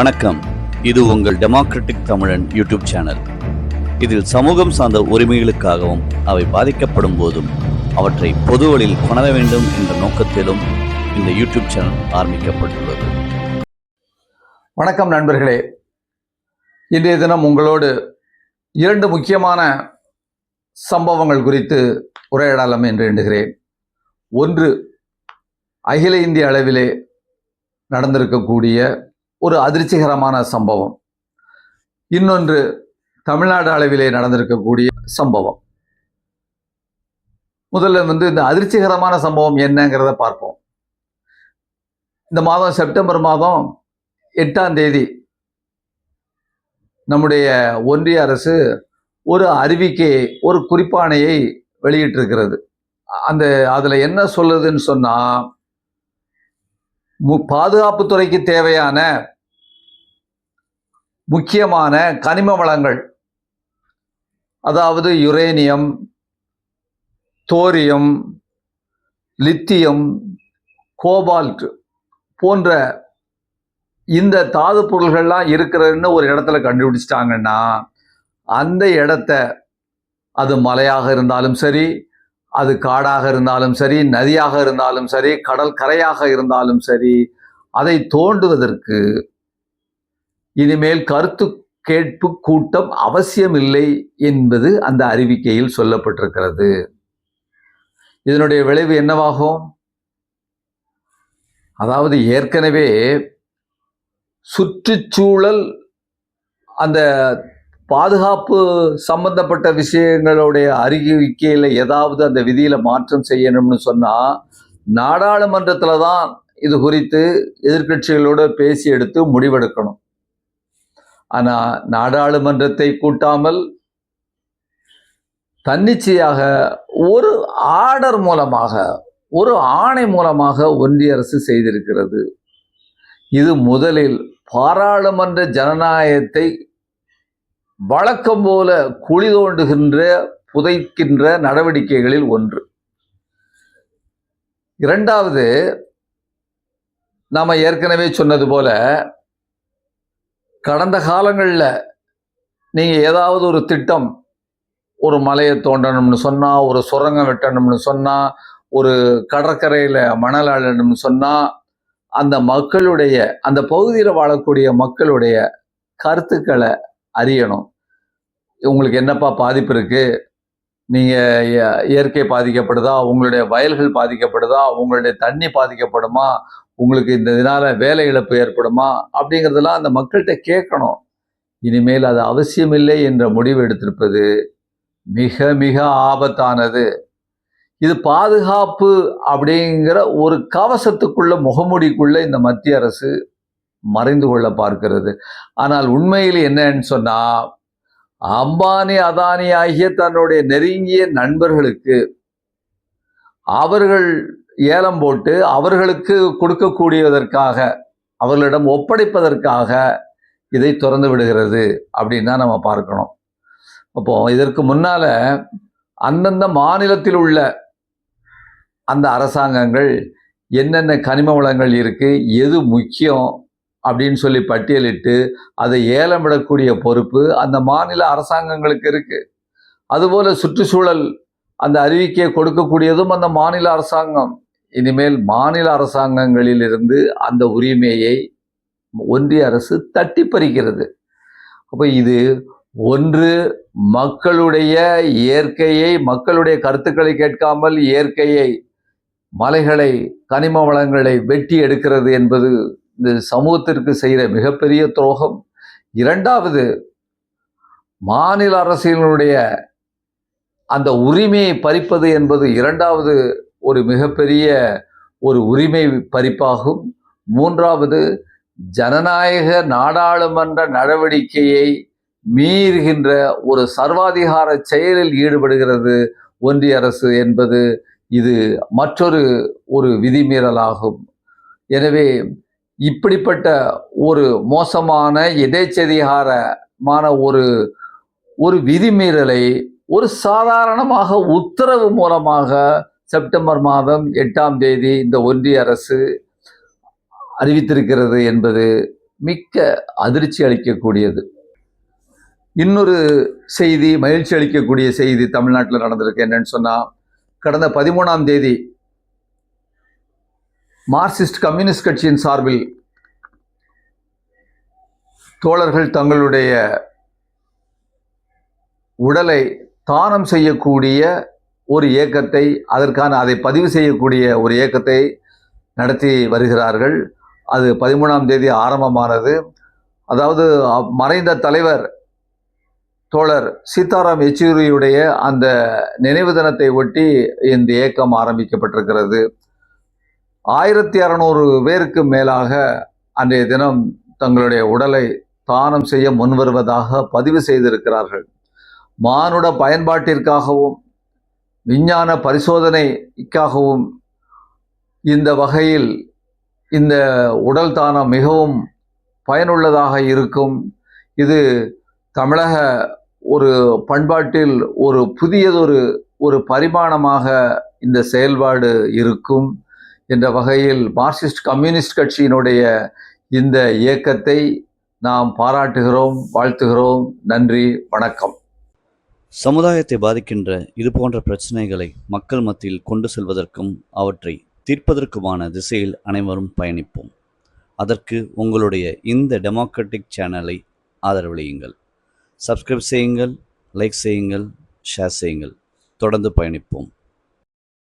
வணக்கம். இது உங்கள் டெமோக்ராட்டிக் தமிழன் யூடியூப் சேனல் இதில் சமூகம் சார்ந்த உரிமைகளுக்காகவும் அவை பாதிக்கப்படும் போதும் அவற்றை பொதுவழியில் கொணர வேண்டும் என்ற நோக்கத்திலும் இந்த யூடியூப் சேனல் ஆரம்பிக்கப்பட்டுள்ளது. வணக்கம் நண்பர்களே. இன்றைய தினம் உங்களோடு இரண்டு முக்கியமான சம்பவங்கள் குறித்து உரையாடலாம் என்று எண்ணுகிறேன். ஒன்று அகில இந்திய அளவிலே நடந்திருக்கக்கூடிய ஒரு அதிர்ச்சிகரமான சம்பவம். இன்னொன்று தமிழ்நாடு அளவிலே நடந்திருக்கக்கூடிய சம்பவம். முதல்ல வந்து இந்த அதிர்ச்சிகரமான சம்பவம் என்னங்கிறத பார்ப்போம். இந்த மாதம் செப்டம்பர் மாதம் எட்டாம் தேதி நம்முடைய ஒன்றிய அரசு ஒரு அறிவிக்கையை ஒரு குறிப்பாணையை வெளியிட்டிருக்கிறது. அந்த அதில் என்ன சொல்லுதுன்னு சொன்னால் பாதுகாப்புத்துறைக்கு தேவையான முக்கியமான கனிம வளங்கள். அதாவது யுரேனியம் தோரியம் லித்தியம் கோபால்ட் போன்ற இந்த தாது பொருள்கள்லாம் இருக்கிறதுன்னு ஒரு இடத்துல கண்டுபிடிச்சிட்டாங்கன்னா அந்த இடத்த அது மலையாக இருந்தாலும் சரி அது காடாக இருந்தாலும் சரி நதியாக இருந்தாலும் சரி கடல் கரையாக இருந்தாலும் சரி அதை தோண்டுவதற்கு இனிமேல் கருத்து கேட்பு கூட்டம் அவசியமில்லை என்பது அந்த அறிவிக்கையில் சொல்லப்பட்டிருக்கிறது. இதனுடைய விளைவு என்னவாகும்? அதாவது ஏற்கனவே சுற்றுச்சூழல் அந்த பாதுகாப்பு சம்பந்தப்பட்ட விஷயங்களுடைய அறிவிக்கையில் ஏதாவது அந்த விதியில் மாற்றம் செய்யணும்னு சொன்னால் நாடாளுமன்றத்தில் தான் இது குறித்து எதிர்கட்சிகளோடு பேசி எடுத்து முடிவெடுக்கணும். ஆனால் நாடாளுமன்றத்தை கூட்டாமல் தன்னிச்சையாக ஒரு ஆர்டர் மூலமாக ஒரு ஆணை மூலமாக ஒன்றிய அரசு செய்திருக்கிறது. இது முதலில் பாராளுமன்ற ஜனநாயகத்தை வழக்கம் போல குழி தோண்டுகின்ற புதைக்கின்ற நடவடிக்கைகளில் ஒன்று. இரண்டாவது நாம் ஏற்கனவே சொன்னது போல கடந்த காலங்களில் நீங்கள் ஏதாவது ஒரு திட்டம் ஒரு மலையை தோண்டணும்னு சொன்னால் ஒரு சுரங்கம் வெட்டணும்னு சொன்னால் ஒரு கடற்கரையில் மணல் அழணும்னு சொன்னால் அந்த மக்களுடைய அந்த பகுதியில் வாழக்கூடிய மக்களுடைய கருத்துக்களை அறியணும். உங்களுக்கு என்னப்பா பாதிப்பு இருக்குது நீங்கள் இய- இயற்கை பாதிக்கப்படுதா? உங்களுடைய வயல்கள் பாதிக்கப்படுதா? உங்களுடைய தண்ணி பாதிக்கப்படுமா? உங்களுக்கு இந்த இதனால் வேலை இழப்பு ஏற்படுமா? அப்படிங்கிறதெல்லாம் அந்த மக்கள்கிட்ட கேட்கணும். இனிமேல் அது அவசியமில்லை என்ற முடிவு எடுத்திருப்பது மிக மிக ஆபத்தானது. இது பாதுகாப்பு அப்படிங்கிற ஒரு கவசத்துக்குள்ள முகமுடிக்குள்ள இந்த மத்திய அரசு மறைந்து கொள்ள பார்க்கிறது. ஆனால் உண்மையில் என்னன்னு சொன்னால் அம்பானி அதானி ஆகிய தன்னுடைய நெருங்கிய நண்பர்களுக்கு அவர்கள் ஏலம் போட்டு அவர்களுக்கு கொடுக்கக்கூடியதற்காக அவர்களிடம் ஒப்படைப்பதற்காக இதை திறந்து விடுகிறது அப்படின்னு தான் நம்ம பார்க்கணும். அப்போ இதற்கு முன்னால அந்தந்த மாநிலத்தில் உள்ள அந்த அரசாங்கங்கள் என்னென்ன கனிம வளங்கள் இருக்குது எது முக்கியம் அப்படின்னு சொல்லி பட்டியலிட்டு அதை ஏலமிடக்கூடிய பொறுப்பு அந்த மாநில அரசாங்கங்களுக்கு இருக்குது அதுபோல் சுற்றுச்சூழல் அந்த அறிவிக்கையை கொடுக்கக்கூடியதும் அந்த மாநில அரசாங்கம். இனிமேல் மாநில அரசாங்கங்களில் இருந்து அந்த உரிமையை ஒன்றிய அரசு தட்டி பறிக்கிறது. அப்போ இது ஒன்று மக்களுடைய இயற்கையை மக்களுடைய கருத்துக்களை கேட்காமல் இயற்கையை மலைகளை கனிம வளங்களை வெட்டி எடுக்கிறது என்பது இந்த சமூகத்திற்கு செய்கிற மிகப்பெரிய துரோகம். இரண்டாவது மாநில அரசியலுடைய அந்த உரிமையை பறிப்பது என்பது இரண்டாவது ஒரு மிகப்பெரிய ஒரு உரிமை பறிப்பாகும். மூன்றாவது ஜனநாயக நாடாளுமன்ற நடவடிக்கையை மீறுகின்ற ஒரு சர்வாதிகார செயலில் ஈடுபடுகிறது ஒன்றிய அரசு என்பது இது மற்றொரு ஒரு விதிமீறலாகும். எனவே இப்படிப்பட்ட ஒரு மோசமான எதேச்சதிகாரமான ஒரு ஒரு விதிமீறலை ஒரு சாதாரணமாக உத்தரவு மூலமாக செப்டம்பர் மாதம் எட்டாம் தேதி இந்த ஒன்றிய அரசு அறிவித்திருக்கிறது என்பது மிக்க அதிர்ச்சி அளிக்கக்கூடியது. இன்னொரு செய்தி மகிழ்ச்சி அளிக்கக்கூடிய செய்தி தமிழ்நாட்டில் நடந்திருக்கு. என்னன்னு சொன்னால் கடந்த பதிமூணாம் தேதி மார்க்சிஸ்ட் கம்யூனிஸ்ட் கட்சியின் சார்பில் தோழர்கள் தங்களுடைய உடலை தானம் செய்யக்கூடிய ஒரு இயக்கத்தை அதற்கான அதை பதிவு செய்யக்கூடிய ஒரு இயக்கத்தை நடத்தி வருகிறார்கள். அது பதிமூணாம் தேதி ஆரம்பமானது. அதாவது மறைந்த தலைவர் தோழர் சீதாராம் யெச்சூரியுடைய அந்த நினைவு தினத்தை ஒட்டி இந்த இயக்கம் ஆரம்பிக்கப்பட்டிருக்கிறது. ஆயிரத்தி அறநூறு பேருக்கு மேலாக அன்றைய தினம் தங்களுடைய உடலை தானம் செய்ய முன்வருவதாக பதிவு செய்திருக்கிறார்கள். மானுட பயன்பாட்டிற்காகவும் விஞ்ஞான பரிசோதனைக்காகவும் இந்த வகையில் இந்த உடல் தானம் மிகவும் பயனுள்ளதாக இருக்கும். இது தமிழக ஒரு பண்பாட்டில் ஒரு புதியதொரு ஒரு பரிமாணமாக இந்த செயல்பாடு இருக்கும். என்ற வகையில் மார்க்சிஸ்ட் கம்யூனிஸ்ட் கட்சியினுடைய இந்த இயக்கத்தை நாம் பாராட்டுகிறோம் வாழ்த்துகிறோம். நன்றி வணக்கம். சமுதாயத்தை பாதிக்கின்ற இது போன்ற பிரச்சனைகளை மக்கள் மத்தியில் கொண்டு செல்வதற்கும் அவற்றை தீர்ப்பதற்குமான திசையில் அனைவரும் பயணிப்போம். அதற்கு உங்களுடைய இந்த டெமோக்ராட்டிக் சேனலை ஆதரவளியுங்கள் சப்ஸ்கிரைப் செய்யுங்கள் லைக் செய்யுங்கள் ஷேர் செய்யுங்கள். தொடர்ந்து பயணிப்போம்.